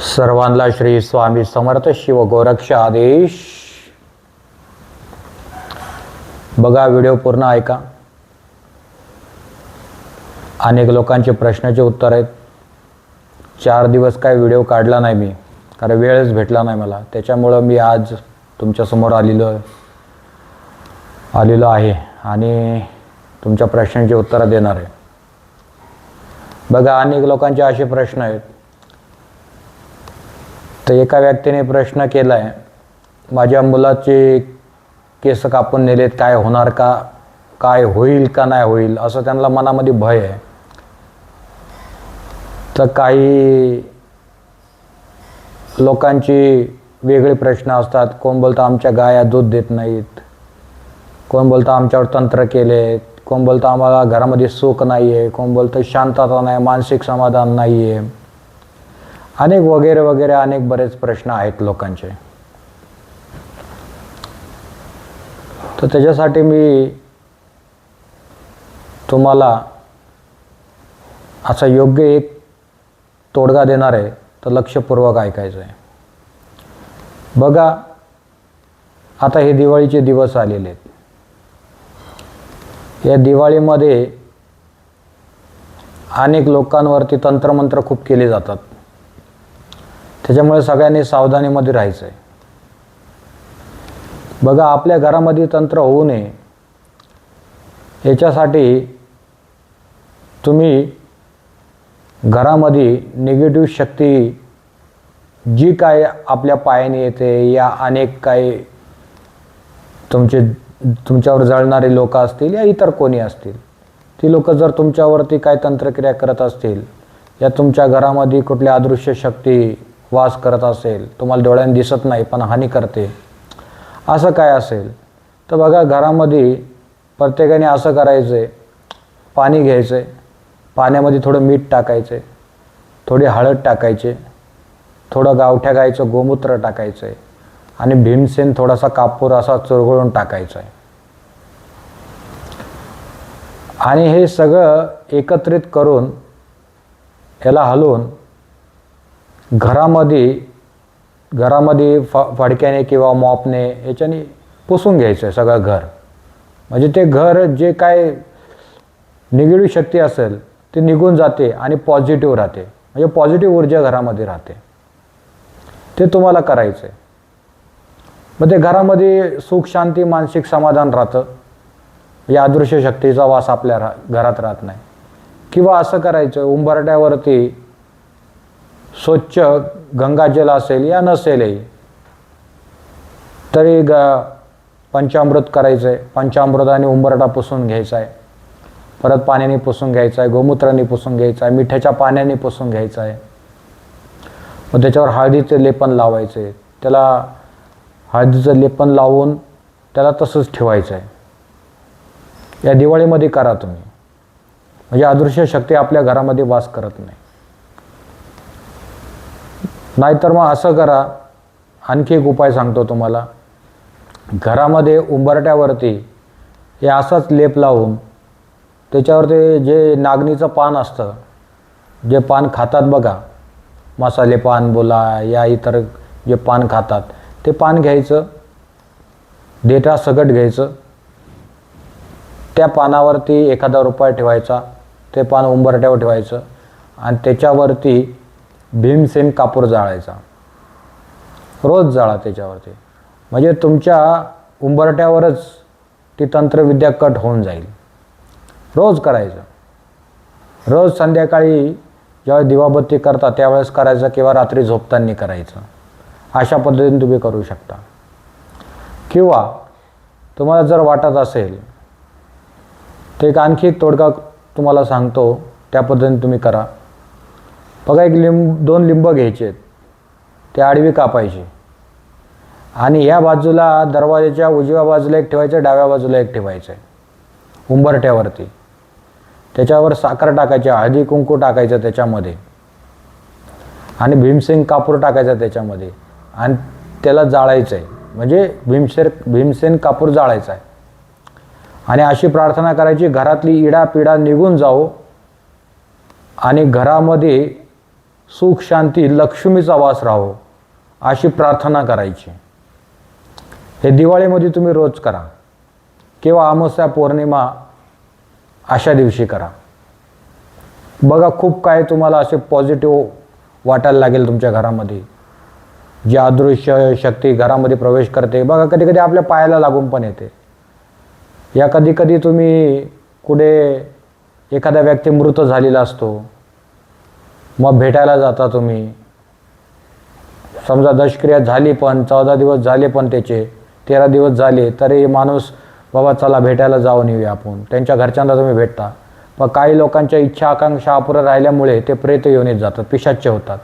सर्वांना श्री स्वामी समर्थ शिव गोरक्ष आदेश. बघा व्हिडिओ पूर्ण ऐका. अनेक लोकांचे प्रश्नाचे उत्तर आहेत. चार दिवस काय व्हिडिओ काढला नाही मी कारण वेळच भेटला नाही मला. त्याच्यामुळं मी आज तुमच्यासमोर आलेलो आलेलो आहे आणि तुमच्या प्रश्नांची उत्तरं देणार आहे. बघा अनेक लोकांचे असे प्रश्न आहेत. तर एका व्यक्तीने प्रश्न केला आहे माझ्या मुलाचे केस कापून नेलेत काय होणार का? काय होईल का नाही होईल? असं त्यांना मनामध्ये भय आहे. तर काही लोकांची वेगळे प्रश्न असतात. कोण बोलतं आमच्या गाया दूध देत नाहीत? कोण बोलतं आमच्यावर तंत्र केले कोण बोलतं आम्हाला घरामध्ये सुख नाही आहे कोण बोलतं शांतता नाही मानसिक समाधान नाही आहे अनेक वगैरे वगैरे अनेक बरेच प्रश्न आहेत लोकांचे. तर त्याच्यासाठी मी तुम्हाला असा योग्य एक तोडगा देणार आहे तर लक्षपूर्वक ऐकायचं आहे बघा आता हे दिवाळीचे दिवस आलेले आहेत. या दिवाळीमध्ये अनेक लोकांवरती तंत्रमंत्र खूप केले जातात. त्याच्यामुळे सगळ्यांनी सावधानीमध्ये राहायचं आहे बघा आपल्या घरामध्ये तंत्र होऊ नये. याच्यासाठी तुम्ही घरामध्ये निगेटिव्ह शक्ती जी काय आपल्या पायाने येते या अनेक काही तुमचे तुमच्यावर जळणारे लोक असतील या इतर कोणी असतील ती लोक जर तुमच्यावरती काय तंत्रक्रिया करत असतील या तुमच्या घरामध्ये कुठल्या अदृश्य शक्ती वास करत असेल तुम्हाला डोळ्यांनी दिसत नाही पण हानी करते. असं काय असेल? तर बघा घरामध्ये प्रत्येकाने असं करायचं आहे पाणी घ्यायचं आहे पाण्यामध्ये थोडं मीठ टाकायचं आहे थोडी हळद टाकायचे. थोडं गावठ्या गायचं गोमूत्र टाकायचं आहे आणि भीमसेन थोडासा कापूर असा चुरगळून टाकायचा आहे आणि हे सगळं एकत्रित करून याला हलवून घरामध्ये घरामध्ये फ फडक्याने किंवा मॉपने याच्याने पुसून घ्यायचं आहे सगळं घर. म्हणजे ते घर जे काय निगेटिव्ह शक्ती असेल ते निघून जाते आणि पॉझिटिव्ह राहते. म्हणजे पॉझिटिव्ह ऊर्जा घरामध्ये राहते. ते तुम्हाला करायचं आहे मग ते घरामध्ये सुख शांती मानसिक समाधान राहतं. या अदृश्य शक्तीचा वास आपल्या रा घरात राहत नाही. किंवा असं करायचं उंबरट्यावरती स्वच्छ गंगाजल असेल या नसेलही तरी ग पंचामृत करायचं आहे पंचामृत आणि उंबरटा पुसून घ्यायचा आहे परत पाण्याने पुसून घ्यायचा आहे गोमूत्राने पुसून घ्यायचा आहे मिठाच्या पाण्याने पुसून घ्यायचा आहे मग त्याच्यावर हळदीचे लेपन लावायचे. त्याला हळदीचं लेपन लावून त्याला तसंच ठेवायचं आहे या दिवाळीमध्ये करा तुम्ही. म्हणजे अदृश्य शक्ती आपल्या घरामध्ये वास करत नाही. नाहीतर मग असं करा. आणखी एक उपाय सांगतो तुम्हाला. घरामध्ये उंबरट्यावरती हे असाच लेप लावून त्याच्यावरती जे नागणीचं पान असतं जे पान खातात बघा. मसाले पान बोला या इतर जे पान खातात ते पान घ्यायचं. देठा सगट घ्यायचं. त्या पानावरती एखादा रुपया ठेवायचा ते पान उंबरट्यावर ठेवायचं. आणि त्याच्यावरती भीमसेन कापूर जाळायचा. रोज जाळा त्याच्यावरती. म्हणजे तुमच्या उंबरट्यावरच ती तंत्रविद्या कट होऊन जाईल. रोज करायचं. रोज संध्याकाळी जेव्हा दिवाबत्ती करता त्यावेळेस करायचं किंवा रात्री झोपताना करायचं. अशा पद्धतीने तुम्ही करू शकता. किंवा तुम्हाला जर वाटत असेल तर एक आणखी एक तोडगा तुम्हाला सांगतो त्या पद्धतीने तुम्ही करा. बघा एक लिंब दोन लिंब घ्यायचे आहेत. ते आडवी कापायची. आणि ह्या बाजूला दरवाजाच्या उजव्या बाजूला एक ठेवायचं डाव्या बाजूला एक ठेवायचं आहे. उंबरठ्यावरती. त्याच्यावर साखर टाकायची हळदी कुंकू टाकायचं त्याच्यामध्ये. आणि भीमसेन कापूर टाकायचा त्याच्यामध्ये. आणि त्याला जाळायचं आहे. म्हणजे भीमसेर भीमसेन कापूर जाळायचा आहे. आणि अशी प्रार्थना करायची घरातली इडा पिडा निघून जाओ आणि घरामध्ये सुख शांती लक्ष्मीचा वास राहो अशी प्रार्थना करायची. हे दिवाळीमध्ये तुम्ही रोज करा. किंवा अमावस्या पौर्णिमा अशा दिवशी करा. बघा खूप काय तुम्हाला असे पॉझिटिव्ह वाटायला लागेल तुमच्या घरामध्ये. जी अदृश्य शक्ती घरामध्ये प्रवेश करते. बघा कधी कधी आपल्या पायाला लागून पण येते. या कधी कधी तुम्ही कुठे एखादा व्यक्ती मृत झालेला असतो. मग भेटायला जाता तुम्ही. समजा दशक्रिया झाली पण चौदा दिवस झाले पण त्याचे तेरा दिवस झाले तरी माणूस बाबा चला भेटायला जाऊन येऊया आपण. त्यांच्या घरच्यांना तुम्ही भेटता. पण काही लोकांच्या इच्छा आकांक्षा अपुऱ्या राहिल्यामुळे ते प्रेत येऊन जातात पिशाच्चे होतात.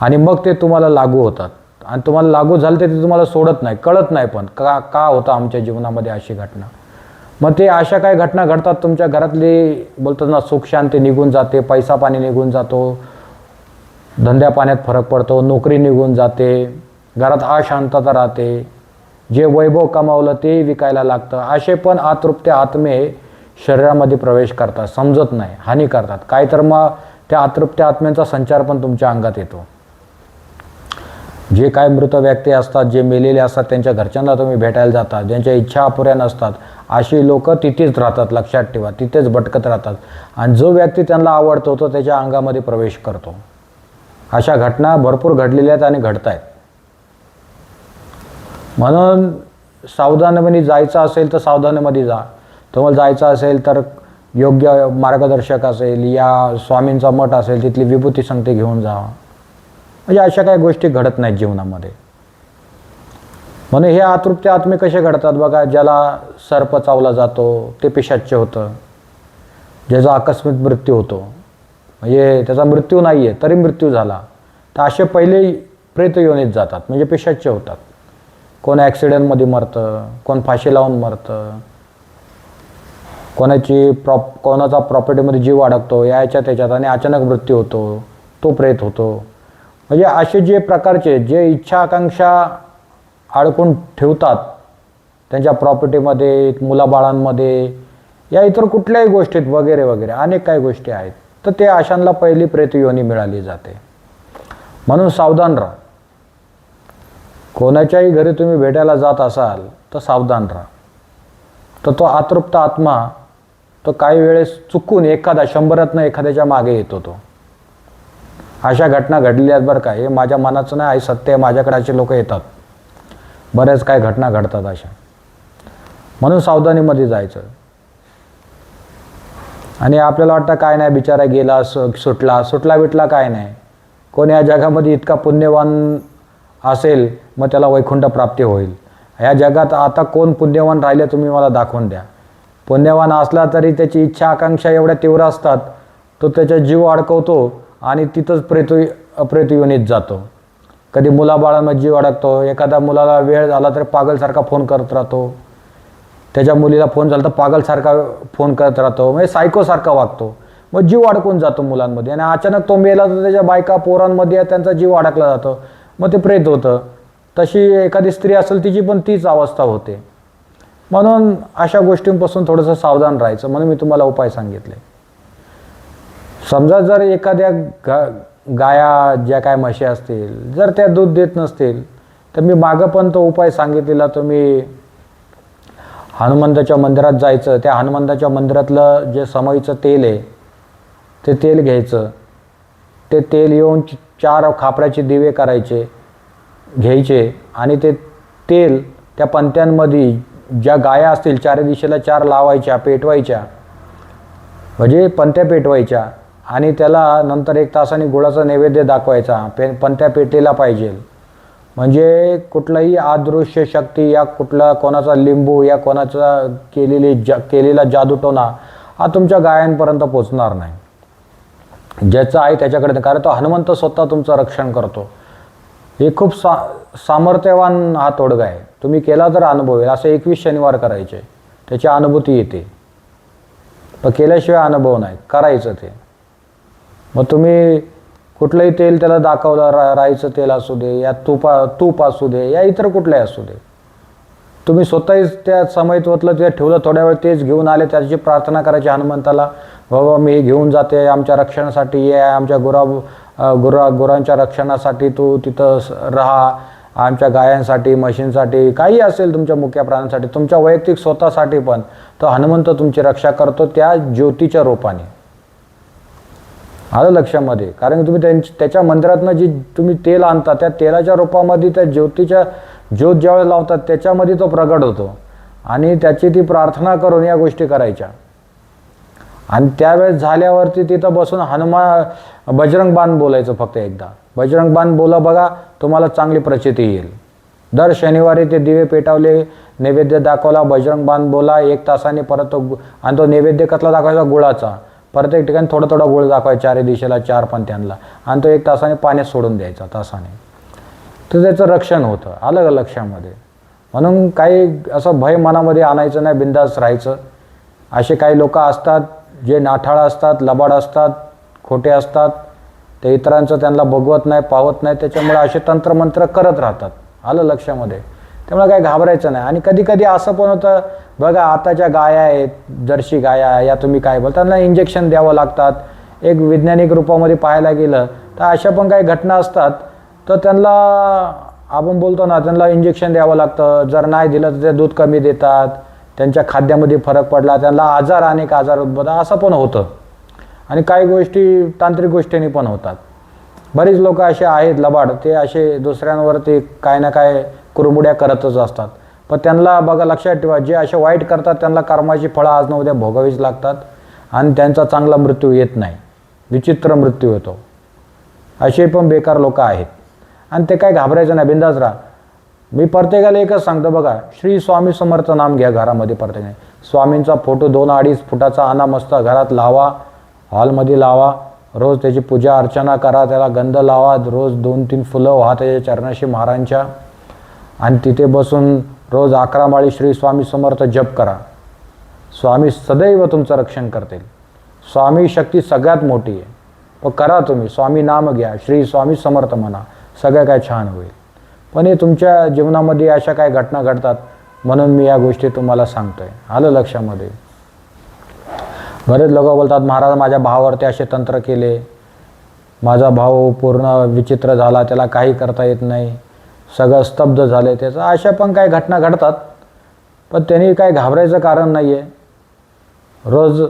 आणि मग ते तुम्हाला लागू होतात. आणि तुम्हाला लागू झालं तर ते तुम्हाला सोडत नाही कळत नाही पण. का का होतं आमच्या जीवनामध्ये अशी घटना? मग ते अशा काही घटना घडतात तुमच्या घरातली बोलतात ना सुख शांती निघून जाते पैसा पाणी निघून जातो धंद्या पाण्यात फरक पडतो नोकरी निघून जाते घरात अशांतता राहते जे वैभव कमावलं ते विकायला लागतं. असे पण आतृप्त आत्मे शरीरामध्ये प्रवेश करतात समजत नाही हानी करतात. काय तर मग त्या अतृप्त आत्म्यांचा संचार पण तुमच्या अंगात येतो. जे काय मृत व्यक्ती असतात जे मेलेले असतात त्यांच्या घरच्यांना तुम्ही भेटायला जातात ज्यांच्या इच्छा अपुऱ्या नसतात अशी लोक तिथेच राहतात लक्षात ठेवा तिथेच भटकत राहतात. आणि जो व्यक्ती त्यांना आवडतो तो त्याच्या अंगामध्ये प्रवेश करतो. अशा घटना भरपूर घडलेल्या आहेत आणि घडत आहेत म्हणून सावधानपणे जायचं असेल तर सावधानीमध्ये जा. तुम्हाला जायचं असेल तर योग्य मार्गदर्शक असेल या स्वामींचा मठ असेल तिथली विभूती संगती घेऊन जा. म्हणजे अशा काही गोष्टी घडत नाहीत जीवनामध्ये. म्हणून हे अतृप्त आत्मे कसे घडतात बघा ज्याला सर्प चावला जातो ते पिशाच्य होतं. ज्याचा आकस्मिक मृत्यू होतो. म्हणजे त्याचा मृत्यू नाही आहे तरी मृत्यू झाला. तर असे पहिले प्रेत योनीत जातात म्हणजे पिशाच्य होतात. कोण ॲक्सिडेंटमध्ये मरतं कोण फाशी लावून मरतं कोणाची प्रॉप कोणाचा प्रॉपर्टीमध्ये जीव अडकतो याच्या त्याच्यात आणि अचानक मृत्यू होतो तो प्रेत होतो. म्हणजे असे जे प्रकारचे जे इच्छा आकांक्षा अडकून ठेवतात. त्यांच्या प्रॉपर्टीमध्ये मुलाबाळांमध्ये या इतर कुठल्याही गोष्टीत वगैरे वगैरे अनेक काही गोष्टी आहेत. तर ते आशांना पहिली प्रेतयोनी मिळाली जाते. म्हणून सावधान राहा. कोणाच्याही घरी तुम्ही भेटायला जात असाल तर सावधान राहा. तर तो अतृप्त आत्मा तो काही वेळेस चुकून एखादा शंभरातनं एखाद्याच्या मागे येतो तो अशा घटना घडलेल्या बरं का. हे माझ्या मनाचं नाही आहे सत्य आहे माझ्याकडे असे लोक येतात. बऱ्याच काय घटना घडतात अशा. म्हणून सावधानीमध्ये जायचं. आणि आपल्याला वाटतं काय नाही बिचारा गेला सु सुटला सुटला बिटला काय नाही. कोण या जगामध्ये इतका पुण्यवान असेल मग त्याला वैकुंठ प्राप्ती होईल. ह्या जगात आता कोण पुण्यवान राहिले तुम्ही मला दाखवून द्या. पुण्यवान असला तरी त्याची इच्छा आकांक्षा एवढ्या तीव्र असतात तो त्याचा जीव अडकवतो आणि तिथंच प्रेत प्रेतयुनीत जातो. कधी मुलाबाळांमध्ये जीव अडकतो एखाद्या मुलाला वेळ झाला तर पागलसारखा फोन करत राहतो. त्याच्या मुलीला फोन झाला तर पागलसारखा फोन करत राहतो. म्हणजे सायकोसारखा वागतो. मग जीव अडकून जातो मुलांमध्ये. आणि अचानक तो मेला तर त्याच्या बायका पोरांमध्ये त्यांचा जीव अडकला जातो. मग ते प्रेत होतं. तशी एखादी स्त्री असेल तिची पण तीच अवस्था होते. म्हणून अशा गोष्टींपासून थोडंसं सावधान राहायचं. म्हणून मी तुम्हाला उपाय सांगितले. समजा जर एखाद्या घ गाया ज्या काय म्हशी असतील जर त्या दूध देत नसतील तर मी मागं पण तो उपाय सांगितलेला तुम्ही हनुमंताच्या मंदिरात जायचं. त्या हनुमंताच्या मंदिरातलं जे समईचं तेल आहे ते तेल घ्यायचं. ते तेल येऊन चार खापऱ्याचे दिवे करायचे घ्यायचे. आणि ते तेल त्या पंत्यांमध्ये ज्या गाया असतील चार दिशेला चार लावायच्या पेटवायच्या. म्हणजे पंत्या पेटवायच्या. आणि त्याला नंतर एक तासाने गुळाचा नैवेद्य दाखवायचा. पे त्या पेटीला पाहिजे. म्हणजे कुठलाही अदृश्य शक्ती या कुठला कोणाचा लिंबू या कोणाचा केलेली जा केलेला जादूटोना हा तुमच्या गायांपर्यंत पोचणार नाही. ज्याचा आहे त्याच्याकडे कारण तो हनुमंत स्वतः तुमचं रक्षण करतो. हे खूप सा सामर्थ्यवान हा तोडगा आहे. तुम्ही केला तर अनुभव येईल. असं एकवीस शनिवार करायचे. त्याची अनुभूती येते. पण केल्याशिवाय अनुभव नाही. करायचं ते. मग तुम्ही कुठलंही तेल त्याला दाखवलं रा राईचं तेल असू दे या तुपा तूप असू दे या इतर कुठलंही असू दे. तुम्ही स्वतःच त्या समयत्वातलं ते ठेवलं थोड्या वेळ तेच घेऊन आले त्याची प्रार्थना करायची हनुमंताला बाबा मी घेऊन जाते आमच्या रक्षणासाठी ये आमच्या गुरा गुरा गुरांच्या रक्षणासाठी तू तिथं राहा आमच्या गायांसाठी म्हशींसाठी काही असेल तुमच्या मुख्य प्राण्यांसाठी तुमच्या वैयक्तिक स्वतःसाठी पण तो हनुमंत तुमची रक्षा करतो त्या ज्योतीच्या रूपाने. आलं लक्षामध्ये. कारण की तुम्ही त्यांची त्याच्या मंदिरातनं जी तुम्ही तेल आणता त्या तेलाच्या रूपामध्ये त्या ज्योतीच्या ज्योत ज्यावेळेस लावतात त्याच्यामध्ये तो प्रगट होतो. आणि त्याची ती प्रार्थना करून या गोष्टी करायच्या. आणि त्यावेळेस झाल्यावरती तिथं बसून हनुमान बजरंग बाण बोलायचं फक्त एकदा. बजरंग बाण बोला बघा तुम्हाला चांगली प्रचिती येईल. दर शनिवारी ते दिवे पेटावले नैवेद्य दाखवला बजरंग बाण बोला एक तासाने परत तो गु- आणि तो नैवेद्य कसला दाखवायचा? गुळाचा. परत एक ठिकाणी थोडा थोडा गोळ दाखवायचा चारही दिशेला चार पंथ्यांना. आणि तो एक तासाने पाण्यात सोडून द्यायचा तासाने. तर त्याचं रक्षण होतं आलं लक्षामध्ये म्हणून काही असं भय मनामध्ये आणायचं नाही बिंदास राहायचं. असे काही लोक असतात जे नाठाळ असतात लबाड असतात खोटे असतात. ते इतरांचं त्यांना बघवत नाही पावत नाही. त्याच्यामुळे असे तंत्रमंत्र करत राहतात आलं लक्षामध्ये. त्यामुळे काही घाबरायचं नाही. आणि कधी कधी असं पण होतं बघा आताच्या गाया आहेत जर्सी गाया या तुम्ही काय बोल त्यांना इंजेक्शन द्यावं लागतात. एक वैज्ञानिक रूपामध्ये पाहायला गेलं तर अशा पण काही घटना असतात तर त्यांना आपण बोलतो ना त्यांना इंजेक्शन द्यावं लागतं. जर नाही दिलं तर ते दूध कमी देतात त्यांच्या खाद्यामध्ये फरक पडला त्यांना आजार अनेक आजार उद्भवतात असं पण होतं. आणि काही गोष्टी तांत्रिक गोष्टींनी पण होतात. बरीच लोक असे आहेत लबाड ते असे दुसऱ्यांवरती काय ना काय कुरमुड्या करतच असतात. पण त्यांना बघा लक्षात ठेवा जे असे वाईट करतात त्यांना कर्माची फळं आज न उद्या भोगावीच लागतात आणि त्यांचा चांगला मृत्यू येत नाही. विचित्र मृत्यू येतो असे पण बेकार लोक आहेत. आणि ते काय घाबरायचं नाही. बिंदाच राहा. मी प्रत्येकाला एकच सांगतो बघा श्री स्वामी समर्थ नाम घ्या घरामध्ये प्रत्येकाने. स्वामींचा फोटो दोन अडीच फुटाचा आणा मस्त घरात लावा हॉलमध्ये लावा. रोज त्याची पूजा अर्चना करा त्याला गंध लावा. रोज दोन तीन फुलं व्हा त्याच्या चरणाशी महाराजांच्या. आणि तिथे बसून रोज अकरा माळी श्री स्वामी समर्थ जप करा. स्वामी सदैव तुमचं रक्षण करतील. स्वामी शक्ती सगळ्यात मोठी आहे. पण करा तुम्ही. स्वामी नाम घ्या. श्री स्वामी समर्थ म्हणा. सगळं काय छान होईल. पण हे तुमच्या जीवनामध्ये अशा काय घटना घडतात? म्हणून मी या गोष्टी तुम्हाला सांगतोय. आलं लक्षामध्ये? बरेच लोक बोलतात महाराज माझ्या भावावरती असे तंत्र केले. माझा भाऊ पूर्ण विचित्र झाला. त्याला काही करता येत नाही. सगळं स्तब्ध झाले त्याचं. अशा पण काही घटना घडतात पण त्यांनी काही घाबरायचं कारण नाही आहे रोज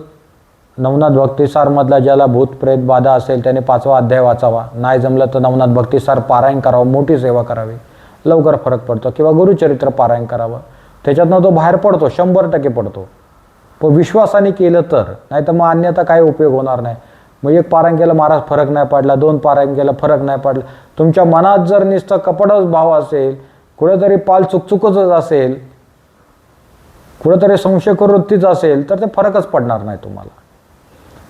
नवनाथ भक्तिसारमधला ज्याला भूतप्रेत बाधा असेल त्याने पाचवा अध्याय वाचावा. नाही जमलं तर नवनाथ भक्तिसार पारायण करावं मोठी सेवा करावी. लवकर फरक पडतो किंवा गुरुचरित्र पारायण करावं. त्याच्यातनं तो बाहेर पडतो शंभर टक्के पडतो. पण विश्वासाने केलं तर नाही तर मग अन्यथा काही उपयोग होणार नाही. मग एक पारंग्याला महाराज फरक नाही पडला. दोन पारंग्याला फरक नाही पडला. तुमच्या मनात जर नुसतं कपडच भाव असेल कुठेतरी पाल चुकचुकच असेल कुठेतरी संशय असेल तर ते फरकच पडणार नाही तुम्हाला.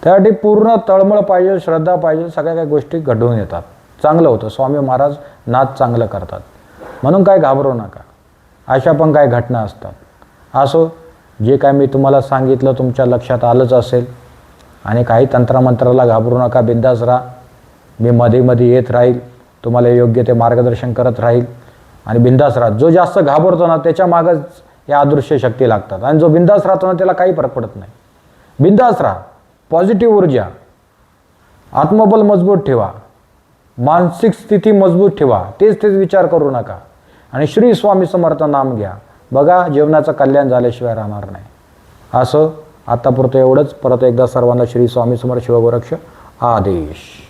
त्यासाठी पूर्ण तळमळ पाहिजे श्रद्धा पाहिजे सगळ्या काही गोष्टी घडवून येतात. चांगलं होतं. स्वामी महाराज नाच चांगलं करतात. म्हणून काय घाबरू नका. अशा पण काही घटना असतात. असो जे काय मी तुम्हाला सांगितलं तुमच्या लक्षात आलंच असेल आणि काही तंत्रमंत्राला घाबरू नका बिंदास राहा. मी मध्ये मध्ये येत राहील तुम्हाला योग्य ते मार्गदर्शन करत राहील. आणि बिंदास राहा. जो जास्त घाबरतो ना त्याच्या मागच या अदृश्य शक्ती लागतात. आणि जो बिंदास राहतो ना त्याला काही फरक पडत नाही. बिंदास राहा. पॉझिटिव्ह ऊर्जा. आत्मबल मजबूत ठेवा. मानसिक स्थिती मजबूत ठेवा. तेच तेच विचार करू नका. आणि श्री स्वामी समर्थ नाम घ्या. बघा जीवनाचं कल्याण झाल्याशिवाय राहणार नाही. असं आतापुरतं एवढंच. परत एकदा सर्वांना श्री स्वामी समर्थ शिवगोरक्ष आदेश.